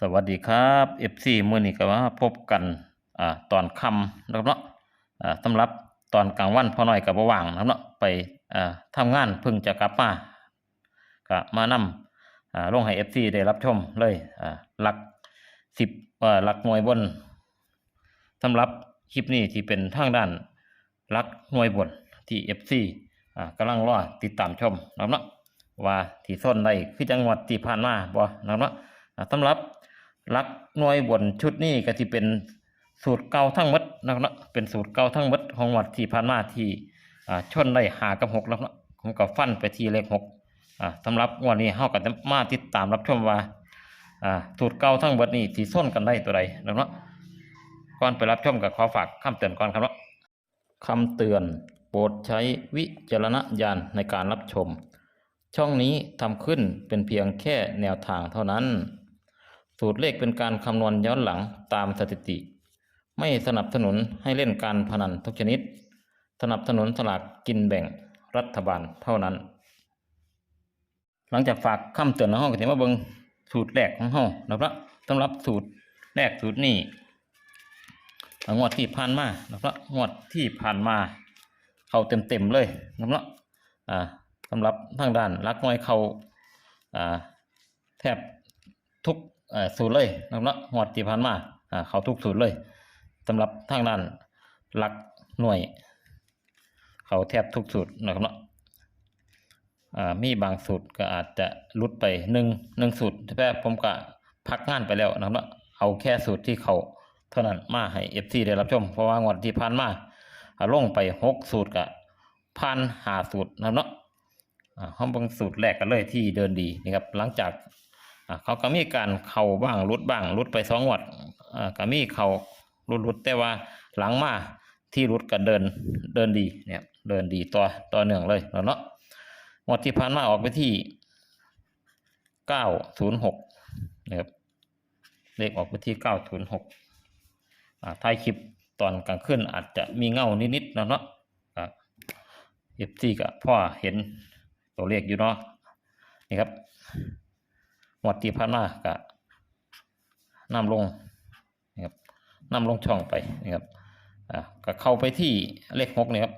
สวัสดีครับ FC มื้อนี้ก็มาพบกันอ่าตอนค่ำนะครับเนาะอ่าสำหรับตอนกลางวันพอหน้อยก็บ่ว่างนะครับเนาะไปอ่าทำงานเพิ่งจะกลับมาก็มานำอ่าลงให้ FC ได้รับชมเลยอ่าหลัก10เอ่อหลักหน่วยบนสำหรับคลิปนี้ที่เป็นทางด้านหลักหน่วยบนที่ FC อ่ากำลังรอติดตามชมนะครับเนาะว่าที่ส้นได้คือจังหวัดที่ผ่านมาบ่นะครับเนาะสำหรับ ลักหน่วยบนชุดนี้ก็ที่เป็นสูตรเก่าทั้งหมดนะครับเนาะเป็นสูตรเก่าทั้งหมดของวัดที่ผ่านมาที่ชนได้หากับหกแล้วเนาะผมก็ฟันไปที่เลขหกอ่าสำหรับวันนี้เฮาก็จะมาติดตามรับชมว่าอ่าสูตรเก่าทั้งหมดนี้ที่ส้นกันได้ตัวใดนะครับเนาะก่อนไปรับชมก็ขอฝากคำเตือนก่อนครับเนาะคำเตือนโปรดใช้วิจารณญาณในการรับชม ช่องนี้ทำขึ้นเป็นเพียงแค่แนวทางเท่านั้น สูตรเลขเป็นการคำนวณย้อนหลังตามสถิติ ไม่สนับสนุนให้เล่นการพนันทุกชนิด สนับสนุนสลากกินแบ่งรัฐบาลเท่านั้น หลังจากฝากคำเตือนในห้องก็ถือว่าเบิงสูตรแรกของห้องนะครับสำหรับสูตรแรกสูตรนี้งวดที่ผ่านมานะครับงวดที่ผ่านมา เข้าเต็มๆเลยนะครับอ่าสำหรับทางด้านรักน้อยเขาอ่าแทบทุก สูตรเลยนะครับเนาะงวดที่ผ่านมาเขาทุกสูตรเลยสำหรับทางด้านหลักหน่วย เขาแทบทุกสูตรนะครับเนาะมีบางสูตรก็อาจจะลุดไปหนึ่งหนึ่งสูตรแต่ผมก็พักงานไปแล้วนะครับเนาะเอาแค่สูตรที่เขาเท่านั้นมาให้เอฟซีได้รับชม เพราะว่างวดที่ผ่านมาอ่าลงไปหกสูตรกับพันหาสูตรนะครับเนาะห้องบางสูตรแรกกันเลยที่เดินดีนะครับหลังจาก เขาก็มีการเข่าบ้างรุดบ้างรุดไปสองวัดอ่าก็มีเข่ารุดรุดแต่ว่าหลังมาที่รุดก็เดินเดินดีเนี่ยเดินดีต่อต่อเนื่องเลยเนาะเนาะงวดที่ผ่านมาออกไปที่เก้าศูนย์หกนะครับเลขออกไปที่เก้าศูนย์หกอ่าท้ายคลิปตอนกลางคืนอาจจะมีเงานิดๆเนาะเนาะเอฟซีกับพ่อเห็นตัวเลขอยู่เนาะนี่ครับ หมดที่ผ่านมากับนำลงนะครับนำลงช่องไปนะครับอ่าก็เข้าไปที่เลขหกนี่ครับ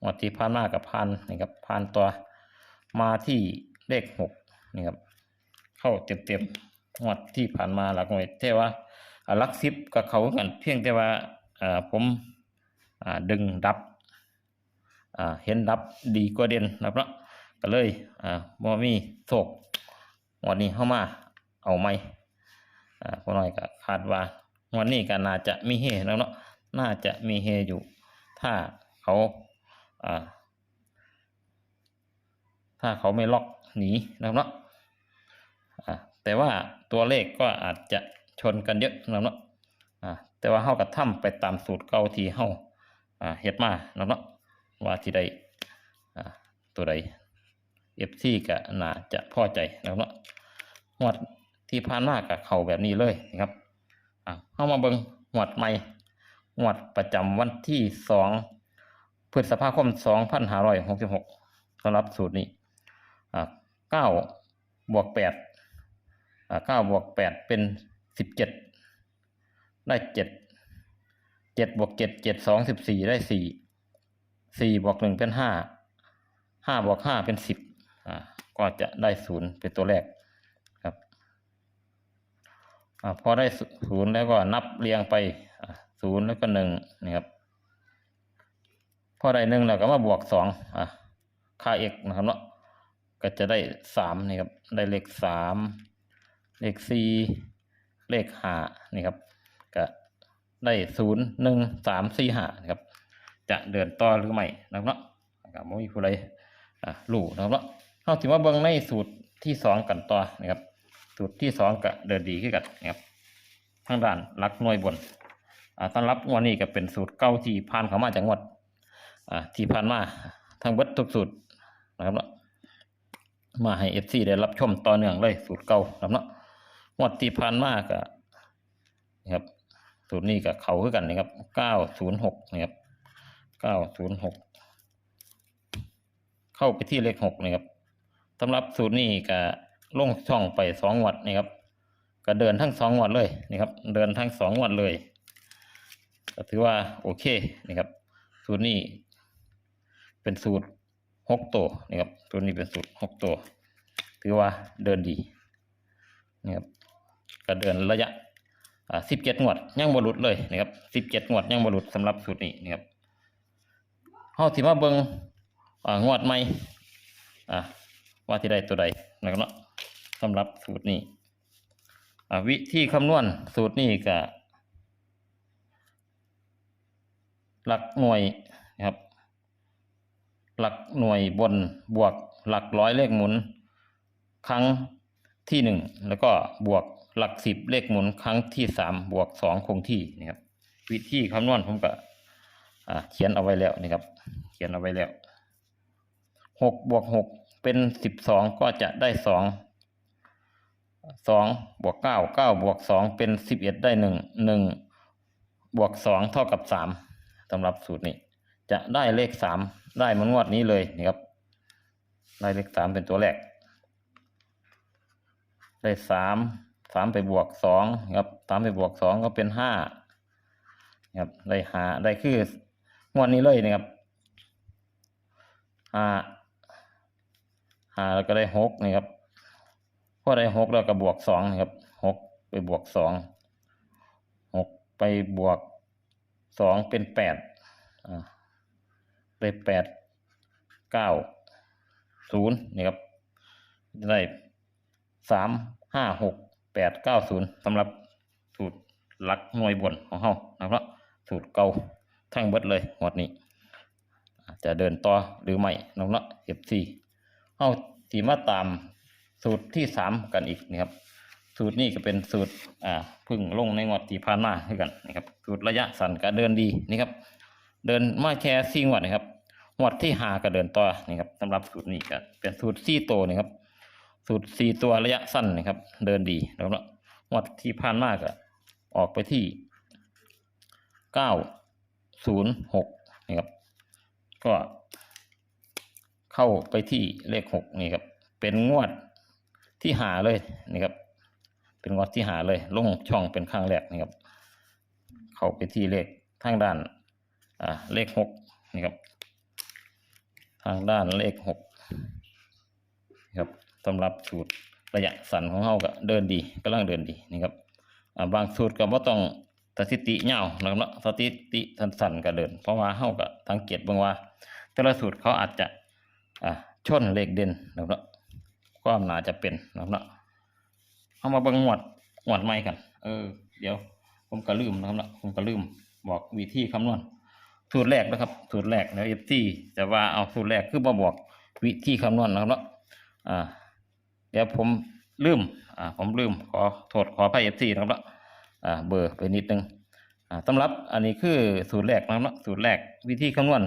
หมดที่ผ่านมากับพันนี่ครับพันตัวมาที่เลขหกนี่ครับเข้าเต็มๆหมดที่ผ่านมาหลักหน่วยแต่ว่าอาหลักสิบกับเขากันเพียงแต่ว่าอ่าผมอ่าดึงดับอ่าเห็นดับดีกว่าเด่นนะครับก็เลยอ่าบ่มีโศก วันนี้เข้ามาเอาไหมอ่าพอน้อยก็คาดว่าวันนี้ก็น่าจะมีเฮแล้วเนาะน่าจะมีเฮอยู่ ถ้าเขาอ่าถ้าเขาไม่ล็อกหนีนะครับเนาะอ่าแต่ว่าตัวเลขก็อาจจะชนกันเยอะนะครับเนาะอ่าแต่ว่าเฮากับถ้ำไปตามสูตรเก่าที่เฮาอ่าเฮ็ดมานะครับเนาะว่าที่ใดอ่าตัวใด เอฟซีก็น่าจะพอใจนะครับเนาะหวดที่ผ่านมากับเขาแบบนี้เลยนะครับเข้ามาเบิงหวดใหม่หวดประจำวันที่สองพฤษภาคมสองพันห้าร้อยหกสิบหกสำหรับสูตรนี้เก้าบวกแปดเก้าบวกแปดเป็นสิบเจ็ดได้เจ็ดเจ็ดบวกเจ็ดเจ็ดสองสิบสี่ได้สี่สี่บวกหนึ่งเป็นห้าห้าบวกห้าเป็นสิบ ก็จะได้ศูนย์เป็นตัวแรกครับอพอได้ศูนย์แล้วก็นับเรียงไปศูนย์แล้วก็หนึ่งนะครับ พอได้หนึ่งแล้วก็มาบวกสองอ่าค่า x นะครับเนาะก็จะได้สามนี่ครับ ได้เลขสามเลขสี่เลขห้านี่ครับ ก็ได้ศูนย์หนึ่งสามสี่ห้านะครับ จะเดินต่อหรือไม่นะครับเนาะนะครับไม่มีผู้ใดอ่ารู้นะครับเนาะ เขาถือว่าเบิ่งในสูตรที่สองกันต่อนะครับ สูตรที่สองก็เดินดีขึ้นกันนะครับทางด้านรักหน่วยบนอ่าต้อนรับงวดนี้ก็เป็นสูตรเก่าที่ผ่านเข้ามาจากงวดอ่าที่ผ่านมาทั้งเบิดทุกสูตรนะครับเนาะมาให้เอฟซีได้รับชมต่อเนื่องเลยสูตรเก่านะครับเนาะงวดที่ผ่านมาก็นะครับสูตรนี้กับเขาคือกันนะครับเก้าศูนย์หกนะครับเก้าศูนย์หกเข้าไปที่เลขหกนะครับ สำหรับสูตรนี้ก็ลงช่องไปสองวัดนะครับก็เดินทั้งสองงวดเลยนี่ครับ เดินทั้งสองงวดเลยก็ถือว่าโอเคนี่ครับ สูตรนี้เป็นสูตรหกตัวนี่ครับสูตรนี้เป็นสูตรหกตัว ถือว่าเดินดีนี่ครับก็เดินระยะอ่าสิบเจ็ดงวดยังบรุษเลยนะครับสิบเจ็ดงวดยังบรุษสำหรับสูตรนี้นี่ครับเฮาสิมาเบิงอ่างวดใหม่อ่า ว่าที่ใดตัวใดนะครับเนาะสำหรับสูตรนี้วิธีคำนวณสูตรนี้ก็หลักหน่วยนะครับ หลักหน่วยบนบวกหลักร้อยเลขหมุน ครั้งที่หนึ่งแล้วก็บวกหลักสิบเลขหมุนครั้งที่สามบวกสองคงที่นะครับวิธีคำนวณผมก็เขียนเอาไว้แล้วนะครับ เขียนเอาไว้แล้วหกบวกหก เป็นสิบสองก็จะได้สองสองบวกเก้าเก้าบวกสองเป็นสิบเอ็ดได้หนึ่งหนึ่งบวกสองเท่ากับสามสำหรับสูตรนี้ จะได้เลขสามได้เหมันงวดนี้เลยนะครับได้เลขสามเป็นตัวแรก ได้สามสามไปบวกสองครับสามไปบวกสองก็เป็นห้าครับได้หาได้คืองวดนี้เลยนะครับห้า หาแล้วก็ได้หกนี่ครับพอได้หกแล้วก็บวกสองนะครับหกไปบวกสองหกไปบวกสองเป็นแปดได้แปดเก้าศูนย์นี่ครับได้สามห้าหกแปดเก้าศูนย์สำหรับสูตรหลักหน่วยบนของเฮานะครับสูตรเก่าทั้งเบิดเลยหมดนี้จะเดินต่อหรือไม่น้องเนาะเอฟซี เฮาสีมาตามสูตรที่สามกันอีกนะครับ สูตรนี้ก็เป็นสูตรอ่าพึ่งลงในงวดที่ผ่านมาให้กันนะครับ สูตรระยะสั้นก็เดินดีนี่ครับ เดินมาแค่สี่งวดนะครับงวดที่หาก็เดินต่อนี่ครับสำหรับสูตรนี้ก็เป็นสูตรสี่โตวนะครับ สูตรสี่ตัวระยะสั้นนะครับ เดินดีแล้วนะงวดที่ผ่านมากอะออกไปที่เก้าศูนย์หกนี่ครับ ก็ เข้าไปที่เลขหกนี่ครับ เป็นงวดที่หาเลยนี่ครับ เป็นงวดที่หาเลยลงช่องเป็นข้างแรกนี่ครับ เข้าไปที่เลขทางด้านอ่าเลขหกนี่ครับ ทางด้านเลขหกครับสำหรับสูตรระยะสั้นของเราก็เดินดีกำลังเดินดีนะครับบางสูตรก็บ่ต้องสถิติยาวนะครับเนาะสถิติสั้นๆก็เดิน เพราะว่าเฮาก็สังเกตเบิ่งว่า แต่ละสูตรเขาอาจจะ อ่าชนเลขเด่นนะครับเนาะความหนาจะเป็นนะครับเนาะเอามาบิ่งงวดงวดใหม่กัน เออ เดี๋ยว ผมก็ลืมนะครับเนาะผมก็ลืมบอกวิธีคำนวณสูตรแรกนะครับสูตรแรกแล้วเอฟซีจะว่าเอาสูตรแรกคือมาบอกวิธีคำนวณนะครับเนาะอ่าเดี๋ยวผมลืมอ่าผมลืมขอโทษขออภัยเอฟซีนะครับเนาะอ่าเบอร์ไปนิดนึงอ่าสำหรับอันนี้คือสูตรแรกนะครับเนาะสูตรแรกวิธีคำนวณ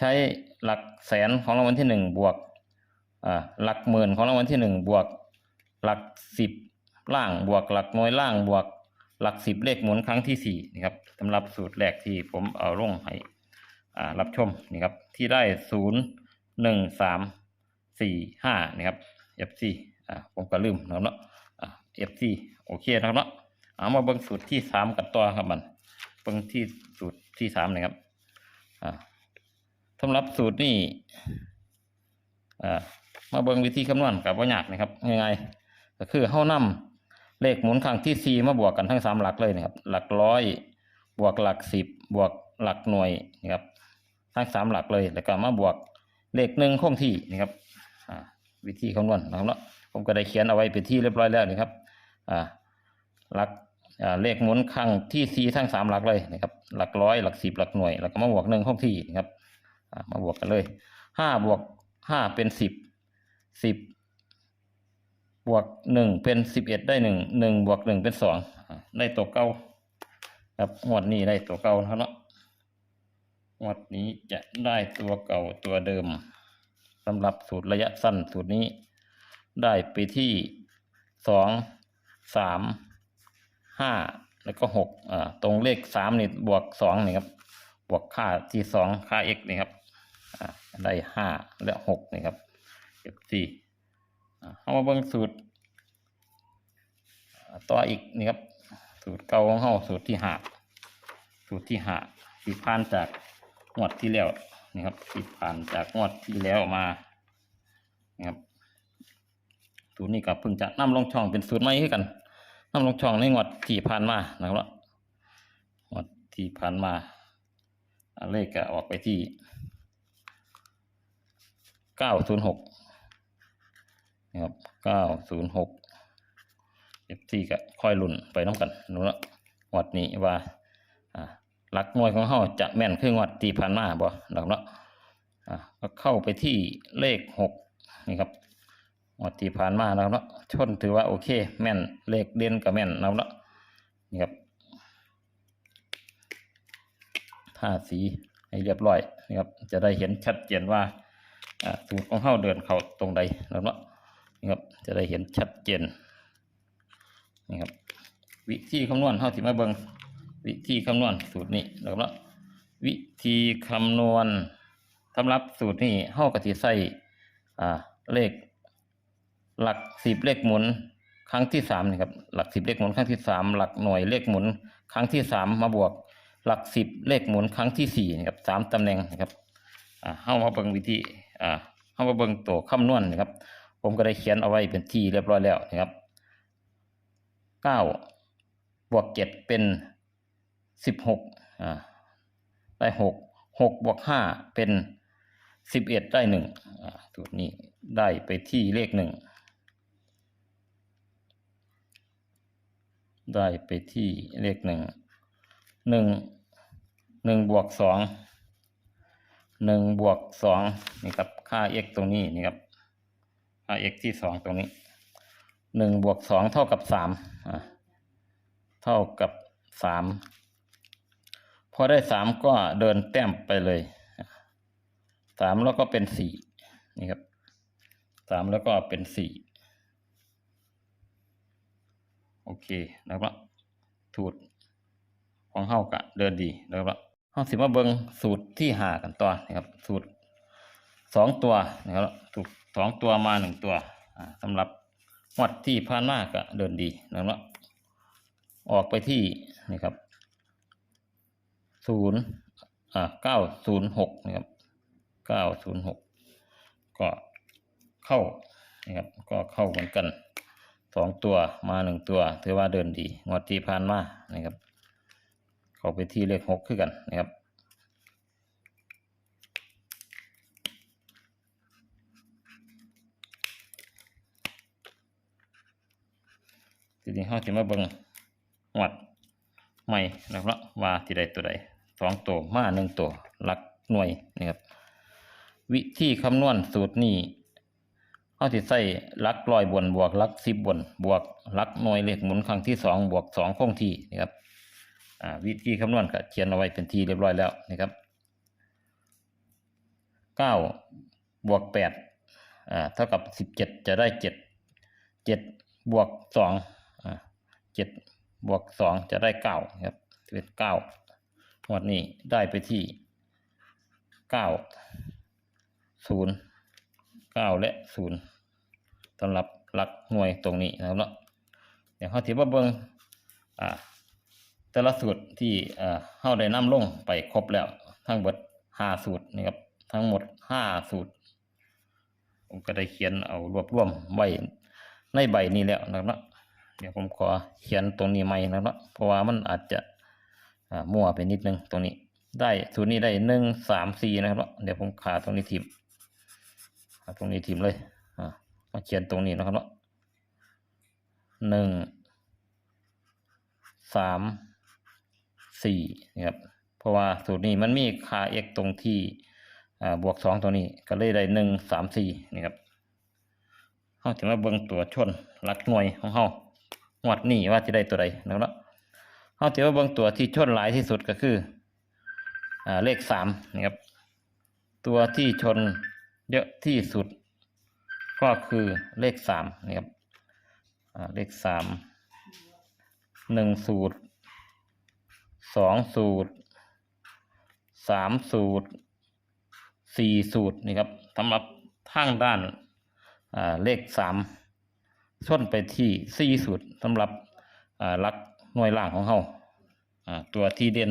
ใช้หลักแสนของรางวัลที่หนึ่งบวกหลักหมื่นของรางวัลที่หนึ่งบวก หลักสิบล่างบวกหลักหน่วยล่างบวก หลักสิบเลขหมุนครั้งที่สี่นะครับสำหรับสูตรแรกที่ผมเอาลงให้รับชมนี่ครับที่ได้ศูนย์หนึ่งสามสี่ห้านี่ครับ FC อ่าผมก็ลืมนะครับเนาะอ่า FC โอเคนะครับเนาะเอามาเบิ่งสูตรที่สามกันต่อครับมันเบิ่งที่สูตรที่สามนะครับอ่า สำหรับสูตรนี่มาเบิ่งวิธีคำนวณกับว่ายากนะครับง่ายๆก็คือเฮานำเลขหมุนครั้งที่สี่มาบวกกันทั้งสามหลักเลยนะครับ หลักร้อยบวกหลักสิบบวกหลักหน่วยนะครับ ทั้งสามหลักเลยแล้วก็มาบวกเลขหนึ่งคงที่นะครับวิธีคำนวณนะครับเนาะผมก็ได้เขียนเอาไว้เป็นที่เรียบร้อยแล้วนะครับหลักเลขหมุนครั้งที่สี่ทั้งสามหลักเลยนะครับ หลักร้อยหลักสิบหลักหน่วย แล้วก็มาบวกหนึ่งคงที่นะครับ มาบวกกันเลยห้าบวกห้าเป็นสิบสิบบวกหนึ่งเป็นสิบเอ็ดได้หนึ่งหนึ่งบวกหนึ่งเป็นสองได้ตัวเก้าครับงวดนี้ได้ตัวเก้านะครับเนาะงวดนี้จะได้ตัวเก่าตัวเดิมสำหรับสูตรระยะสั้นสูตรนี้ ได้ไปที่สองสามห้าแล้วก็หกอ่าตรงเลขสามนี่บวกสองนี่ครับบวกค่าที่สองค่า x นี่ครับ ได้ห้าและหกนี่ครับเก็บสี่เอามาเบิ่งสูตร ต่ออีกนี่ครับ สูตรเก่าของเฮาสูตรที่หาสูตรที่ห้าที่ผ่านจากงวดที่แล้วนี่ครับที่ผ่านจากงวดที่แล้วมานี่ครับสูตรนี้ก็เพิ่งจะนำลงช่องเป็นสูตรใหม่คือกันนำลงช่องในงวดที่ผ่านมานะครับงวดที่ผ่านมาอ่าเลขก็ออกไปที่ เก้าศูนย์หกนะครับเก้าศูนย์หกเอฟซีก็ค่อยลุ่นไปน้ำกันนู้นละงวดนี้ว่าหลักหน่วยของเฮาจะแม่นคืองวดที่ผ่านมาบ่นะครับเนาะอ่าก็เข้าไปที่เลขหกนี่ครับงวดที่ผ่านมานะครับเนาะชนถือว่าโอเค แม่นเลขเด่นกับแม่นนะครับเนาะนี่ครับทาสีให้เรียบร้อยนะครับจะได้เห็นชัดเจนว่า สูตรของเฮาเดินเข้าตรงใดนะครับเนาะนี่ครับจะได้เห็นชัดเจนนี่ครับวิธีคำนวณเฮาสิมาเบิงวิธีคำนวณสูตรนี้นะครับเนาะวิธีคำนวณสำหรับสูตรนี้เฮาก็สิใส่อ่าเลขหลักสิบเลขหมุนครั้งที่สามนะครับหลักสิบเลขหมุนครั้งที่สามหลักหน่วยเลขหมุน ครั้งที่สามมาบวก หลักสิบเลขหมุนครั้งที่สี่นะครับสามตำแหน่งนะครับเข้ามาเบิ่งวิธี อ่าเข้ามาเบิ่งตัวคำนวณนะครับ ผมก็ได้เขียนเอาไว้เป็นที่เรียบร้อยแล้วนะครับเก้าบวกเจ็ดเป็นสิบหกอ่าได้หกหกบวกห้าเป็นสิบเอ็ดได้หนึ่งอ่าสูตรนี้ได้ไปที่เลขหนึ่งได้ไปที่เลขหนึ่งหนึ่งหนึ่งบวกสอง หนึ่งบวกสองนี่ครับค่า x ตรงนี้นี่ครับค่า x ที่สองตรงนี้หนึ่งบวกสองเท่ากับสามเท่ากับสามพอได้สามก็เดินแต้มไปเลยสามแล้วก็เป็นสี่นี่ครับสามแล้วก็เป็นสี่โอเคนะครับสูตรของเฮากะเดินดีนะครับ เฮาสิมาเบิงสูตรที่หากันต่อนะครับ สูตรสองตัวนะครับสูตรสองตัวมาหนึ่งตัวอ่าสำหรับงวดที่ผ่านมากะเดินดีนะครับออกไปที่นี่ครับศูนย์อ่าเก้าศูนย์หกนะครับเก้าศูนย์หกก็เข้านะครับก็เข้าเหมือนกันสองตัวมาหนึ่งตัว ถือว่าเดินดีงวดที่ผ่านมานะครับ เข้าไปที่เลขหกขึ้นกันนะครับทีนี้เราจะมาเบิ่งงวดใหม่นะครับว่าที่ใดตัวใดสองตัวมาหนึ่งตัวหลักหน่วยนะครับ วิธีคำนวณสูตรนี้เขาสิใส่หลักร้อยบนบวกหลักสิบบนบวกหลักหน่วยเลขหมุนครั้งที่สองบวกสองคงที่นะครับ วิธีคำนวณก็เขียนเอาไว้เป็นทีเรียบร้อยแล้วนะครับเก้าบวกแปดเท่ากับสิบเจ็ดจะได้เจ็ดเจ็ดบวกสองเจ็ดบวกสองจะได้เก้าครับเป็นเก้างวดนี้ได้ไปที่เก้าศูนย์เก้าและศูนย์สำหรับหลักหน่วยตรงนี้นะครับเนาะเดี๋ยวเขาถือว่าเบิ้งอ่า แต่ละสูตรที่อ่าเฮาได้นำลงไปครบแล้ว ทั้งหมดห้าสูตรนะครับทั้งหมดห้าสูตรผมก็ได้เขียนเอารวบรวมไว้ในใบนี้แล้วนะครับเนาะเดี๋ยวผมขอเขียนตรงนี้ใหม่นะครับเพราะว่ามันอาจจะมั่วไปนิดนึงตรงนี้ ได้สูตรนี้ได้หนึ่งสามสี่นะครับเดี๋ยวผมขาตรงนี้ทิมเอาตรงนี้ทิมเลยมาเขียนตรงนี้นะครับหนึ่งสาม สี่นะครับเพราะว่าสูตรนี้มันมีค่า x ตรงที่บวกสองตรงนี้ก็เลยได้หนึ่งสามสี่นี่ครับเฮาถึงมาเบิ่งตัวชนหลักหน่วยของเฮาหวดนี้ว่าจะได้ตัวใดนะครับเนาะเฮาถือว่าเบิ่งตัวที่ชนหลายที่สุดก็คืออเลขสามนะครับตัวที่ชนเยอะที่สุด ก็คือเลขสามนะครับเลขสามหนึ่งสูตร สองสูตรสามสูตรสี่สูตรนี่ครับสำหรับทางด้านอ่าเลขสามส้นไปที่สี่สูตรสำหรับลักหน่วยล่างของเฮาอ่าตัวที่เด่น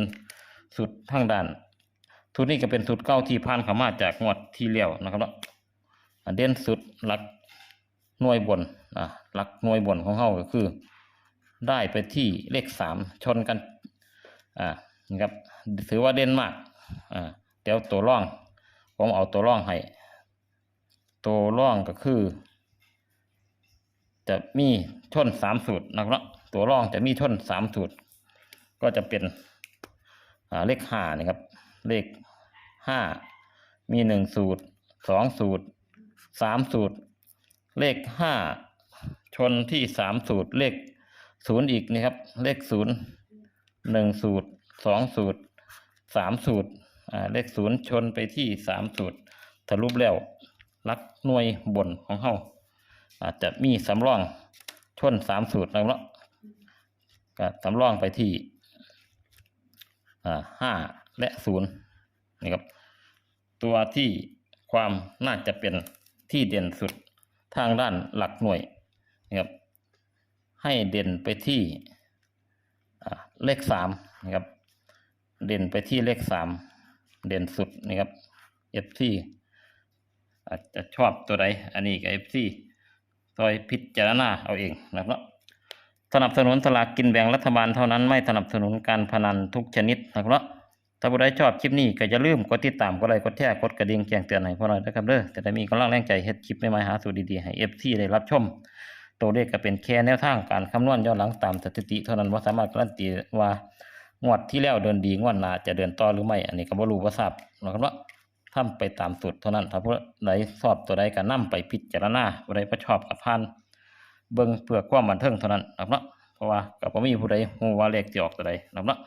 สุดทางด้านทุดนี้ก็เป็นสุดเก้าที่ผ่านขามาจากงวดที่แล้วนะครับเนาะอ่าเด่นสุดหลักหน่วยบนหลักหน่วยบนของเฮาก็คือ ได้ไปที่เลขสามชนกัน อ่านี่ครับถือว่าเด่นมากอ่าเดี๋ยวตัวร่อง ผมเอาตัวร่องให้ ตัวร่องก็คือ จะมีชนสามสูตรนะครับตัวร่องจะมีชนสามสูตร ก็จะเป็นอ่าเลขห้านี่ครับ เลขห้ามีหนึ่งสูตรสองสูตรสามสูตร เลขห้าชนที่สามสูตร เลขศูนย์อีกนี่ครับ เลขศูนย์ หนึ่งสูตรสองสูตรสามสูตรเลขศูนย์ชนไปที่สามสูตรทะลุแล้วลักหน่วยบนของเฮาอาจจะมีสำรองชนสามสูตรแล้วเนาะก็สำรองไปที่ห้าและศูนย์นี่ครับตัวที่ความน่าจะเป็นที่เด่นสุดทางด้านหลักหน่วยนะครับให้เด่นไปที่ เลขสามนะครับ เด่นไปที่เลขสามเด่นสุดนะครับเอฟซีอาจจะชอบตัวใดอันนี้กับเอฟซีซอยพิจารณาเอาเองนะครับสนับสนุนสลากกินแบ่งรัฐบาลเท่านั้นไม่สนับสนุนการพนันทุกชนิดนะครับถ้าผู้ใดชอบคลิปนี้ก็อย่าลืมกดติดตามกดไลค์กดแชร์กดกระดิ่งแจ้งเตือนให้พวกเราด้วยครับเด้อจะได้มีกำลังแรงใจเฮ็ดคลิปใหม่ๆหาสูตรดีๆให้เอฟซีได้รับชม ตัวเลขก็เป็นแค่แนวทางการคำนวณย้อนหลังตามสถิติเท่านั้นว่าสามารถการันตีว่างวดที่แล้วเดินดีงวดหน้าจะเดินต่อหรือไม่ อันนี้ก็บ่รู้ว่าทราบนะครับว่าทำไปตามสูตรเท่านั้น ถ้าผู้ใดชอบตัวใดก็นํไปพิจารณาผู้ใดบ่ชอบก็ผ่านเบิ่งเพื่อความบันเทิงเท่านั้นนะครับเพราะว่าก็บ่มีผู้ใดฮู้ว่าเลขสิออกตัวใดนะครับเนาะ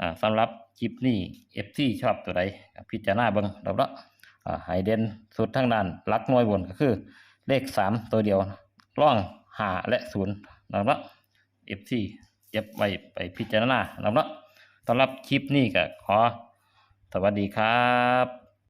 อ่าสำหรับคลิปนี้ FC ชอบตัวใดพิจารณาเบิ่งนะครับเนาะอ่าให้เดนสุดทางด้านลักหน่วยบนก็คือเลขสามตัวเดียว ร่องหาและศูนย์นะครับเนาะ FC เย็บไว้ไปพิจารณานะครับเนาะสำหรับคลิปนี้ก็ขอ สวัสดีครับ